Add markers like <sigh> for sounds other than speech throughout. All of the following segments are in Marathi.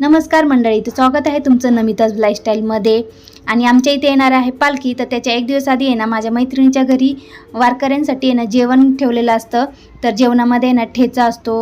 नमस्कार मंडळी तर स्वागत आहे तुमचं नमिताज लाईफस्टाईलमध्ये आणि आमच्या इथे येणार आहे पालखी तर त्याच्या एक दिवस आधी आहे ना माझ्या मैत्रिणीच्या घरी वारकऱ्यांसाठी आहे ना जेवण ठेवलेलं असतं. तर जेवणामध्ये आहे ना ठेचा असतो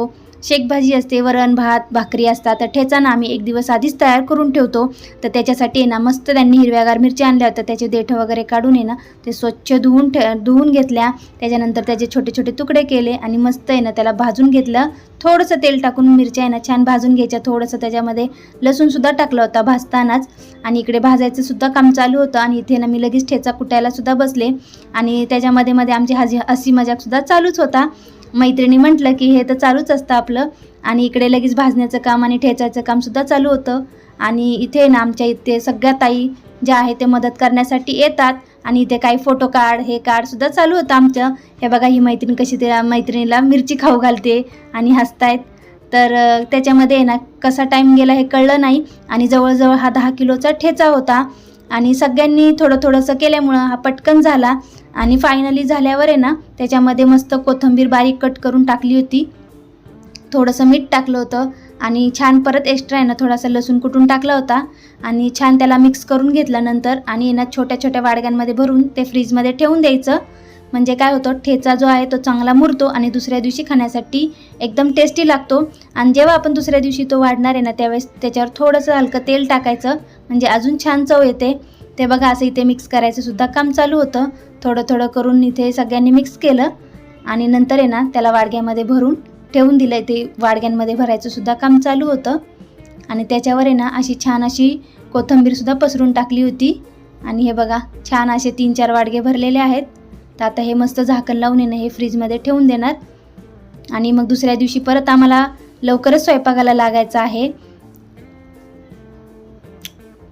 शेकभाजी असते वरण भात भाकरी असतात. तर ठेचा ना आम्ही एक दिवस आधीच तयार करून ठेवतो. तर त्याच्यासाठी आहे ना मस्त त्यांनी हिरव्यागार मिरच्या आणल्या होत्या. त्याचे देठं वगैरे काढून आहे ना ते स्वच्छ धुवून ठे धुवून घेतल्या. त्याच्यानंतर त्याचे छोटे छोटे तुकडे केले आणि मस्त आहे ना त्याला भाजून घेतलं. थोडंसं तेल टाकून मिरच्या आहे ना छान भाजून घ्यायच्या. थोडंसं त्याच्यामध्ये लसूणसुद्धा टाकला होता भाजतानाच. आणि इकडे भाजायचं सुद्धा काम चालू होतं. आणि इथे ना मी लगेच ठेचा कुटायला सुद्धा बसले. आणि त्याच्यामध्ये मध्ये आमची हाजी हसी मजाकसुद्धा चालूच होता. मैत्रिणी म्हटलं की हे तर चालूच असतं आपलं. आणि इकडे लगेच भाजण्याचं काम आणि ठेचायचं कामसुद्धा चालू होतं. आणि इथे ना आमच्या इथे सगळ्या ताई ज्या आहे ते मदत करण्यासाठी येतात. आणि इथे काही फोटो काढ हे काढ सुद्धा चालू होतं आमचं. हे बघा ही मैत्रीण कशी त्या मैत्रिणीला मिरची खाऊ घालते आणि हसतायत. तर त्याच्यामध्ये आहे ना कसा टाईम गेला हे कळलं नाही. आणि जवळजवळ हा दहा किलोचा ठेचा होता. आणि सगळ्यांनी थोडं थोडंसं केल्यामुळं हा पटकन झाला. आणि फायनली झाल्यावर आहे ना त्याच्यामध्ये मस्त कोथिंबीर बारीक कट करून टाकली होती. थोडंसं मीठ टाकलं होतं आणि छान परत एक्स्ट्रा आहे ना थोडासा लसूण कुटून टाकला होता. आणि छान त्याला मिक्स करून घेतला नंतर आणि ना छोट्या छोट्या वाडग्यांमध्ये भरून ते फ्रीजमध्ये ठेवून द्यायचं. म्हणजे काय होतं ठेचा जो आहे तो चांगला मुरतो आणि दुसऱ्या दिवशी खाण्यासाठी एकदम टेस्टी लागतो. आणि जेव्हा आपण दुसऱ्या दिवशी तो वाढणार आहे ना त्यावेळेस त्याच्यावर थोडंसं हलकं तेल टाकायचं. म्हणजे अजून छान चव येते. ते बघा असं इथे मिक्स करायचं सुद्धा काम चालू होतं. थोडं थोडं करून इथे सगळ्यांनी मिक्स केलं. आणि नंतर आहे ना त्याला वाडग्यामध्ये भरून ठेवून दिलं ते वाडग्यांमध्ये भरायचं सुद्धा काम चालू होतं. आणि त्याच्यावर आहे ना अशी छान अशी कोथिंबीरसुद्धा पसरून टाकली होती. आणि हे बघा छान असे तीन चार वाडगे भरलेले आहेत. तर आता हे मस्त झाकण लावून येणं हे फ्रीजमध्ये ठेवून देणार. आणि मग दुसऱ्या दिवशी परत आम्हाला लवकरच स्वयंपाकाला लागायचं आहे.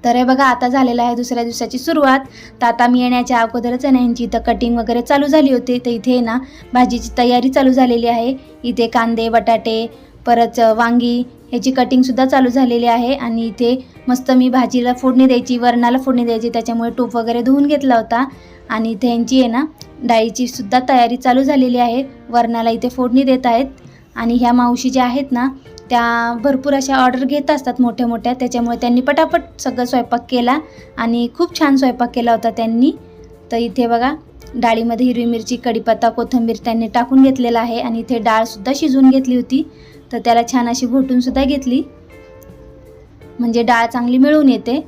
तर हे बघा आता झालेलं आहे दुसऱ्या दिवसाची सुरुवात. तर आता मी येण्याच्या अगोदरच आहे ना यांची इथं कटिंग वगैरे चालू झाली होती. तर इथे ना भाजीची तयारी चालू झालेली आहे. इथे कांदे बटाटे परत वांगी ह्याची कटिंगसुद्धा चालू झालेली आहे. आणि इथे मस्त मी भाजीला फोडणी द्यायची वरणाला फोडणी द्यायची त्याच्यामुळे टूप वगैरे धुवून घेतला होता. आणि इथे यांची आहे ना डाळीची सुद्धा तयारी चालू झालेली आहे. वरणाला इथे फोडणी देत आहेत. आणि ह्या मावशी ज्या आहेत ना त्या भरपूर अशा ऑर्डर घेत असतात मोठ्या मोठ्या. त्याच्यामुळे त्यांनी पटापट सगळं स्वयंपाक केला आणि खूप छान स्वयंपाक केला होता त्यांनी. तर इथे बघा डाळीमध्ये हिरवी मिरची कढीपत्ता कोथिंबीर त्यांनी टाकून घेतलेला आहे आणि इथे डाळसुद्धा शिजवून घेतली होती. तर त्याला छान अशी घोटूनसुद्धा घेतली. म्हणजे डाळ चांगली मिळून येते.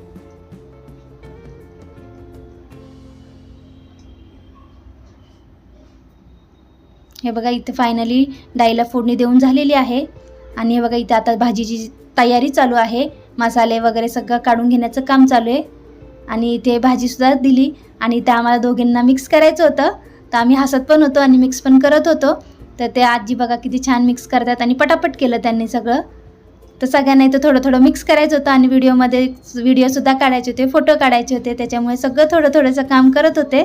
हे बघा इथे फायनली डाळीला फोडणी देऊन झालेली आहे. आणि हे बघा इथे आता भाजीची तयारी चालू आहे. मसाले वगैरे सगळं काढून घेण्याचं काम चालू आहे. आणि इथे भाजीसुद्धा दिली. आणि ते आम्हाला दोघींना मिक्स करायचं होतं. तर आम्ही हसत पण होतो आणि मिक्स पण करत होतो. तर ते आजी बघा किती छान मिक्स करतात आणि पटापट केलं त्यांनी सगळं. तर सगळ्यांना इथं थोडं थोडं मिक्स करायचं होतं आणि व्हिडिओमध्ये व्हिडिओसुद्धा काढायचे होते फोटो काढायचे होते. त्याच्यामुळे सगळं थोडं थोडंसं काम करत होते.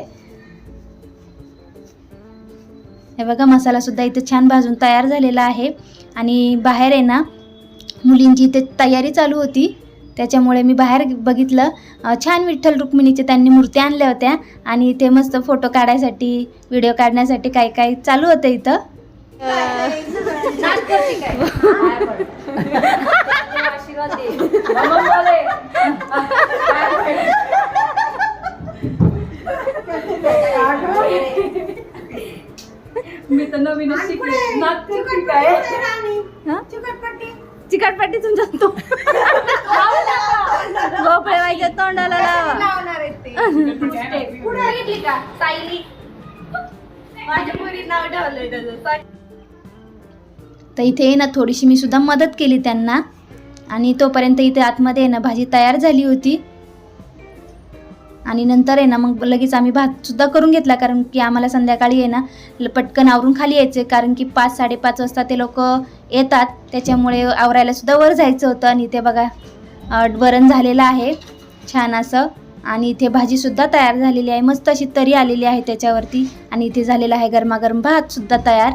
हे बघा मसालासुद्धा इथे छान भाजून तयार झालेला आहे. आणि बाहेर आहे ना मुलींची इथे तयारी चालू होती. त्याच्यामुळे मी बाहेर बघितलं. छान विठ्ठल रुक्मिणीचे त्यांनी मूर्त्या आणल्या होत्या. आणि इथे मस्त फोटो काढायसाठी व्हिडिओ काढण्यासाठी काय काय चालू होतं इथं. मी तर हं? चिकटपट्टी? तुमचा तो भोपळे तोंडाला लावा. <laughs> तर इथे ना थोडीशी मी सुद्धा मदत केली त्यांना. आणि तोपर्यंत इथे आतमध्ये आहे ना भाजी तयार झाली होती. आणि नंतर आहे ना मग लगेच आम्ही भातसुद्धा करून घेतला कारण की आम्हाला संध्याकाळी आहे ना ल- पटकन आवरून खाली यायचे कारण की पाच साडेपाच वाजता ते लोक येतात. त्याच्यामुळे आवरायलासुद्धा वर जायचं होतं आणि इथे बघा वरण झालेलं आहे छान असं. आणि इथे भाजीसुद्धा तयार झालेली आहे मस्त अशी तरी आलेली आहे त्याच्यावरती. आणि इथे झालेला आहे गरमागरम भातसुद्धा तयार.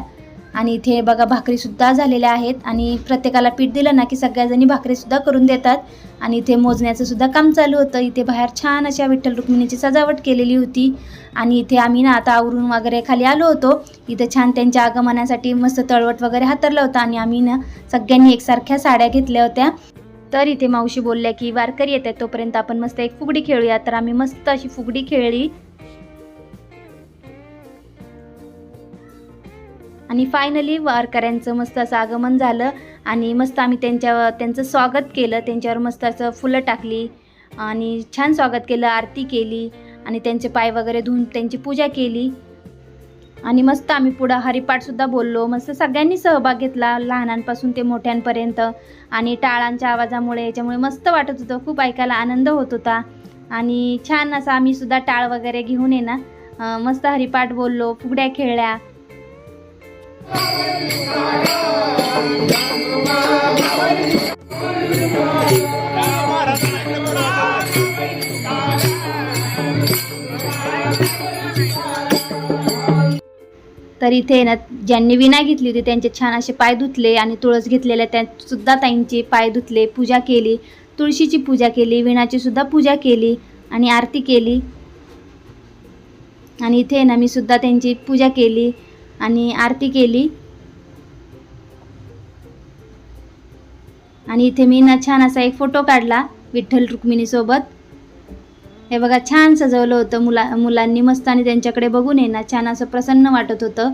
आणि इथे बघा भाकरीसुद्धा झालेल्या आहेत. आणि प्रत्येकाला पीठ दिलं ना की सगळ्याजणी भाकरीसुद्धा करून देतात. आणि इथे मोजण्याचं सुद्धा काम चालू होतं. इथे बाहेर छान अशा विठ्ठल रुक्मिणीची सजावट केलेली होती. आणि इथे आम्ही ना आता आवरून वगैरे खाली आलो होतो. इथे छान त्यांच्या आगमनासाठी मस्त तळवट वगैरे हातरला होता आणि आम्ही ना सगळ्यांनी एकसारख्या साड्या घेतल्या होत्या. तर इथे मावशी बोलल्या की वारकरी येत आहेत तोपर्यंत आपण मस्त एक फुगडी खेळूया. तर आम्ही मस्त अशी फुगडी खेळली. आणि फायनली वारकऱ्यांचं मस्त असं आगमन झालं. आणि मस्त आम्ही त्यांच्या त्यांचं स्वागत केलं. त्यांच्यावर मस्त असं फुलं टाकली आणि छान स्वागत केलं आरती केली आणि त्यांचे पाय वगैरे धुवून त्यांची पूजा केली. आणि मस्त आम्ही पुढं हरिपाठसुद्धा बोललो. मस्त सगळ्यांनी सहभाग घेतला लहानांपासून ते मोठ्यांपर्यंत. आणि टाळांच्या आवाजामुळे याच्यामुळे मस्त वाटत होतं. खूप ऐकायला आनंद होत होता. आणि छान असं आम्ही सुद्धा टाळ वगैरे घेऊन ये ना मस्त हरिपाठ बोललो फुगड्या खेळल्या. तर इथे ना ज्यांनी विना घेतली होती त्यांचे छान असे पाय धुतले आणि तुळस घेतलेल्या त्या सुद्धा ताईंचे पाय धुतले पूजा केली. तुळशीची पूजा केली विणाची सुद्धा पूजा केली आणि आरती केली. आणि इथे ना मी सुद्धा त्यांची पूजा केली. आणि आरती केली. आणि इथे मी ना छान असा एक फोटो काढला विठ्ठल रुक्मिणीसोबत. हे बघा छान सजवलं होतं मुला मुलांनी मस्त आणि त्यांच्याकडे बघून ये ना छान असं प्रसन्न वाटत होतं.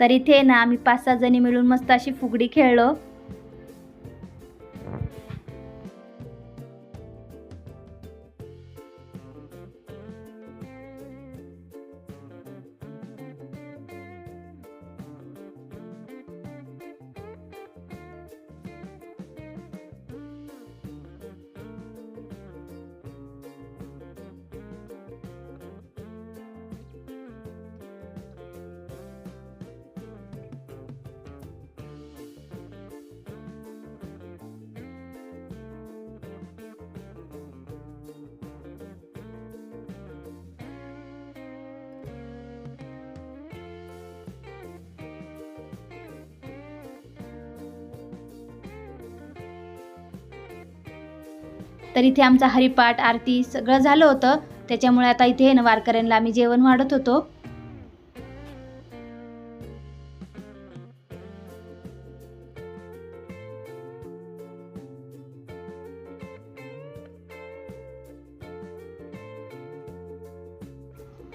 तर इथे ना आम्ही पाच सहा जणी मिळून मस्त अशी फुगडी खेळलो. तर इथे आमचा हरिपाठ आरती सगळं झालं होतं. त्याच्यामुळे आता इथे ना वारकऱ्यांना आम्ही जेवण वाढत होतो.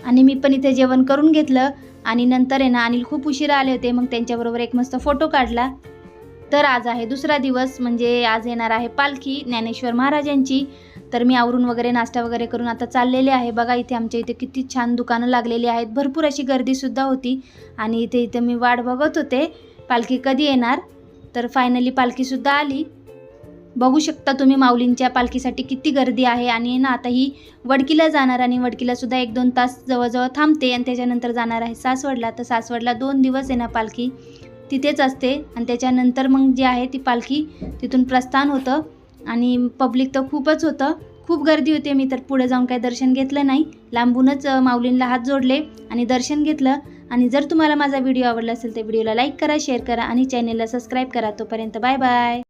आणि मी पण इथे जेवण करून घेतलं. आणि नंतर आहे ना अनिल खूप उशिरा आले होते. मग त्यांच्याबरोबर एक मस्त फोटो काढला. तर आज आहे दुसरा दिवस म्हणजे आज येणार आहे पालखी ज्ञानेश्वर महाराजांची तर मी आवरून वगैरे नाश्ता वगैरे करून आता चाललेले आहे. बघा इथे आमच्या इथे किती छान दुकानं लागलेली आहेत. भरपूर अशी गर्दीसुद्धा होती. आणि इथे इथे मी वाट बघत होते. पालखी कधी येणार? तर फायनली पालखीसुद्धा आली. बघू शकता तुम्ही माऊलींच्या पालखीसाठी किती गर्दी आहे. आणि ना आता ही वडकीला जाणार आणि वडकीलासुद्धा एक दोन तास जवळजवळ थांबते. आणि त्याच्यानंतर जाणार आहे सासवडला. तर सासवडला दोन दिवस आहे ना पालखी. तिथेच असते आणि त्याच्यानंतर मग जी आहे ती पालखी तिथून प्रस्थान होतं आणि पब्लिक तर खूपच होतं. खूप गर्दी होते मी तर पुढे जाऊन काही दर्शन घेतलं नाही. लांबूनच माऊलींला माऊलींना हात जोडले आणि दर्शन घेतलं. आणि जर तुम्हाला माझा व्हिडिओ आवडला असेल तर व्हिडिओला लाईक करा शेअर करा आणि चॅनेलला सबस्क्राईब करा. तोपर्यंत बाय बाय.